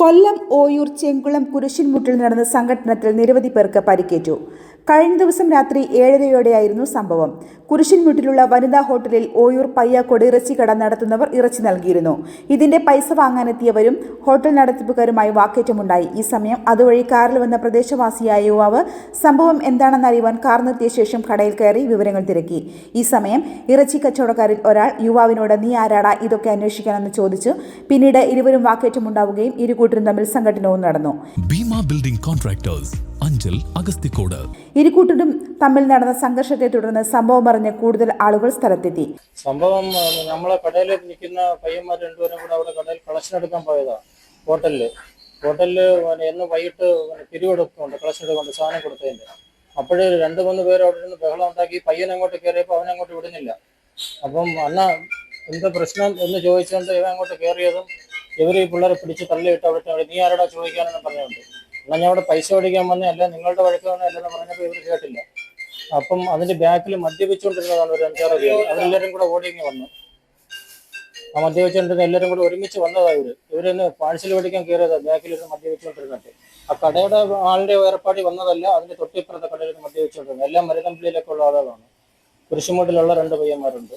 കൊല്ലം ഓയൂർ ചെങ്കുളം കുരിശിൻമുട്ടിൽ നടന്ന സംഘടനത്തിൽ നിരവധി പേർക്ക് പരിക്കേറ്റു. കഴിഞ്ഞ ദിവസം രാത്രി ഏഴരയോടെയായിരുന്നു സംഭവം. കുരിശിൻ കുരിശിൻമുട്ടിലുള്ള വനിതാ ഹോട്ടലിൽ ഓയൂർ പയ്യാക്കോട് കട നടത്തുന്നവർ ഇറച്ചി നൽകിയിരുന്നു. ഇതിന്റെ പൈസ വാങ്ങാനെത്തിയവരും ഹോട്ടൽ നടത്തിപ്പുകാരുമായി വാക്കേറ്റമുണ്ടായി. ഈ സമയം അതുവഴി കാറിൽ വന്ന പ്രദേശവാസിയായ യുവാവ് സംഭവം എന്താണെന്ന് അറിയുവാൻ കാർ നിർത്തിയ ശേഷം കടയിൽ കയറി വിവരങ്ങൾ തിരക്കി. ഈ സമയം ഇറച്ചി കച്ചവടക്കാരിൽ ഒരാൾ യുവാവിനോട് നീ ആരാടാ? ഇതൊക്കെ അന്വേഷിക്കാനെന്ന് ചോദിച്ചു. പിന്നീട് ഇരുവരും വാക്കേറ്റമുണ്ടാവുകയും ഇരുകൂട്ടരും തമ്മിൽ സംഘടനവും നടന്നു. ബിൽഡിംഗ് കോൺട്രാക്ടേഴ്സ് ഇരുകൂട്ടരും തമ്മിൽ നടന്ന സംഘർഷത്തെ തുടർന്ന് സംഭവം അറിഞ്ഞ് കൂടുതൽ ആളുകൾ സ്ഥലത്തെത്തി. സംഭവം നമ്മളെ കടയിൽ നിൽക്കുന്ന പയ്യന്മാർ രണ്ടുപേരും കൂടെ അവിടെ കടയിൽ കളക്ഷൻ എടുക്കാൻ പോയതാ. ഹോട്ടലിൽ. പിന്നെ എന്ന് വൈകിട്ട് പിരിവെടുക്കുന്നുണ്ട് കളക്ഷൻ എടുക്കുന്നുണ്ട് സാധനം കൊടുത്തതിന്റെ. അപ്പോഴേ രണ്ട് മൂന്ന് പേര് അവിടെ നിന്ന് ബഹളം ഉണ്ടാക്കി. പയ്യൻ അങ്ങോട്ട് കയറിയപ്പോൾ അവൻ അങ്ങോട്ട് വിടുന്നില്ല. അപ്പം അന്ന എന്താ പ്രശ്നം എന്ന് ചോദിച്ചുകൊണ്ട് ഇവൻ അങ്ങോട്ട് കയറിയതും ഇവർ ഈ പിള്ളേരെ പിടിച്ച് തള്ളിയിട്ട് അവിടെ നീ ആരോടാ ചോദിക്കാനെന്ന് പറഞ്ഞുകൊണ്ട് എന്നാൽ ഞാൻ അവിടെ പൈസ മേടിക്കാൻ വന്നേ അല്ല? നിങ്ങളുടെ വഴക്ക് വന്നേ അല്ലെന്ന് പറഞ്ഞപ്പോൾ ഇവർ കേട്ടില്ല. അപ്പം അതിന്റെ ബാക്കിൽ മദ്യപിച്ചുകൊണ്ടിരുന്നതാണ് ഒരു അഞ്ചാറ് പേര്. അവരെല്ലാവരും കൂടെ ഓടിങ്ങി വന്നു. ആ മദ്യപിച്ചുകൊണ്ടിരുന്ന എല്ലാവരും കൂടെ ഒരുമിച്ച് വന്നതാ ഇവർ. ഇവരൊന്ന് പാഴ്സൽ മേടിക്കാൻ കയറിയതാ. ബാക്കിൽ ഇരുന്ന് മദ്യപിച്ചുകൊണ്ടിരുന്നിട്ട്. ആ കടയുടെ ആളുടെ ഏർപ്പാടി വന്നതല്ല അതിന്റെ തൊട്ടിപ്പുറത്തെ കടയിൽ മദ്യപിച്ചുകൊണ്ടിരുന്നത്. എല്ലാം മരുതമ്പള്ളിയിലൊക്കെ ഉള്ള ആളുകളാണ്. കുരിശുമൂട്ടിലുള്ള രണ്ട് പയ്യന്മാരുണ്ട്.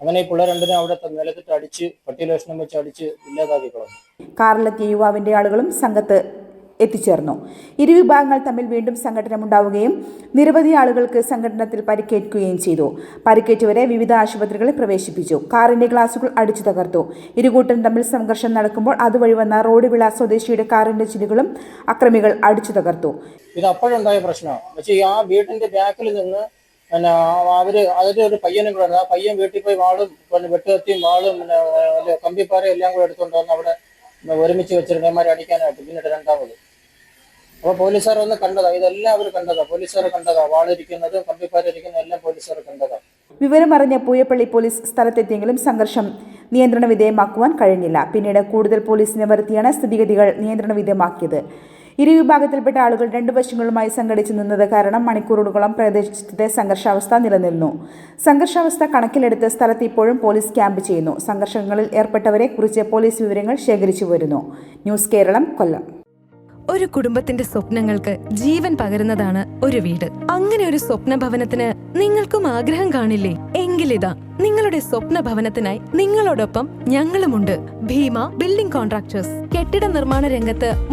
അങ്ങനെ ഈ പിള്ളേർ രണ്ടിനെ അവിടെ നിലത്തിട്ട് അടിച്ച് പട്ടിയിലേഷണം വെച്ച് അടിച്ച് ഇല്ലാതാക്കി കളഞ്ഞു. കാറിലെത്തിയ യുവാവിന്റെ ആളുകളും സംഘത്ത് എത്തിച്ചേർന്നു. ഇരുവിഭാഗങ്ങൾ തമ്മിൽ വീണ്ടും സംഘടനമുണ്ടാവുകയും നിരവധി ആളുകൾക്ക് സംഘടനത്തിൽ പരിക്കേൽക്കുകയും ചെയ്തു. പരിക്കേറ്റവരെ വിവിധ ആശുപത്രികളിൽ പ്രവേശിപ്പിച്ചു. കാറിന്റെ ഗ്ലാസുകൾ അടിച്ചു തകർത്തു. ഇരുകൂട്ടരും തമ്മിൽ സംഘർഷം നടക്കുമ്പോൾ അതുവഴി വന്ന റോഡ് വിള സ്വദേശിയുടെ കാറിന്റെ ചിലുകളും അക്രമികൾ അടിച്ചു തകർത്തു. ഇത് അപ്പോഴുണ്ടായ പ്രശ്നമാണ് ആ വീടിന്റെ ബാക്കിൽ നിന്ന് അവർ അതിന്റെ ഒരു പയ്യനും കൂടെ. ആ പയ്യൻ വീട്ടിൽ പോയി വാളും പിന്നെ വെട്ടുകത്തിയും വാളും പിന്നെ വല്ല കമ്പിപ്പാറയും എല്ലാം കൂടെ എടുത്തുകൊണ്ട് വന്ന് അവിടെ ഒരുമിച്ച് വെച്ചിരുന്നമാരെ അടിക്കാനായിട്ട് പിന്നീട് രണ്ടാമത്. അപ്പോൾ പോലീസുകാർ ഒന്ന് കണ്ടതാ ഇതെല്ലാം അവർ കണ്ടതാ. പോലീസുകാർ കണ്ടതാ വാളിരിക്കുന്നത് കമ്പിപ്പാരിക്കുന്നത് എല്ലാം പോലീസുകാർ കണ്ടതാ. വിവരമറിഞ്ഞ പൂയപ്പള്ളി പോലീസ് സ്ഥലത്തെത്തിയെങ്കിലും സംഘർഷം നിയന്ത്രണ വിധേയമാക്കുവാൻ കഴിഞ്ഞില്ല. പിന്നീട് കൂടുതൽ പോലീസിനെ വരുത്തിയാണ് സ്ഥിതിഗതികൾ നിയന്ത്രണ വിധേയമാക്കിയത് ഇരുവിഭാഗത്തിൽപ്പെട്ട ആളുകൾ രണ്ടു വശങ്ങളുമായി സംഘടിച്ചു നിന്നത് കാരണം മണിക്കൂറുകളോളം പ്രദേശത്തെ സംഘർഷാവസ്ഥ നിലനിന്നു. സംഘർഷാവസ്ഥ കണക്കിലെടുത്ത് സ്ഥലത്ത് ഇപ്പോഴും പോലീസ് ക്യാമ്പ് ചെയ്യുന്നു. സംഘർഷങ്ങളിൽ ഏർപ്പെട്ടവരെ കുറിച്ച് പോലീസ് വിവരങ്ങൾ ശേഖരിച്ചു വരുന്നു. ന്യൂസ് കേരളം കൊല്ലം. ഒരു കുടുംബത്തിന്റെ സ്വപ്നങ്ങൾക്ക് ജീവൻ പകരുന്നതാണ് ഒരു വീട്. അങ്ങനെ ഒരു സ്വപ്ന ഭവനത്തിന് നിങ്ങൾക്കും ആഗ്രഹം കാണില്ലേ? എങ്കിലിതാ നിങ്ങളുടെ സ്വപ്ന ഭവനത്തിനായി നിങ്ങളോടൊപ്പം ഞങ്ങളുമുണ്ട്. Bhima building contractors. കെട്ടിട നിർമ്മാണ രംഗത്ത്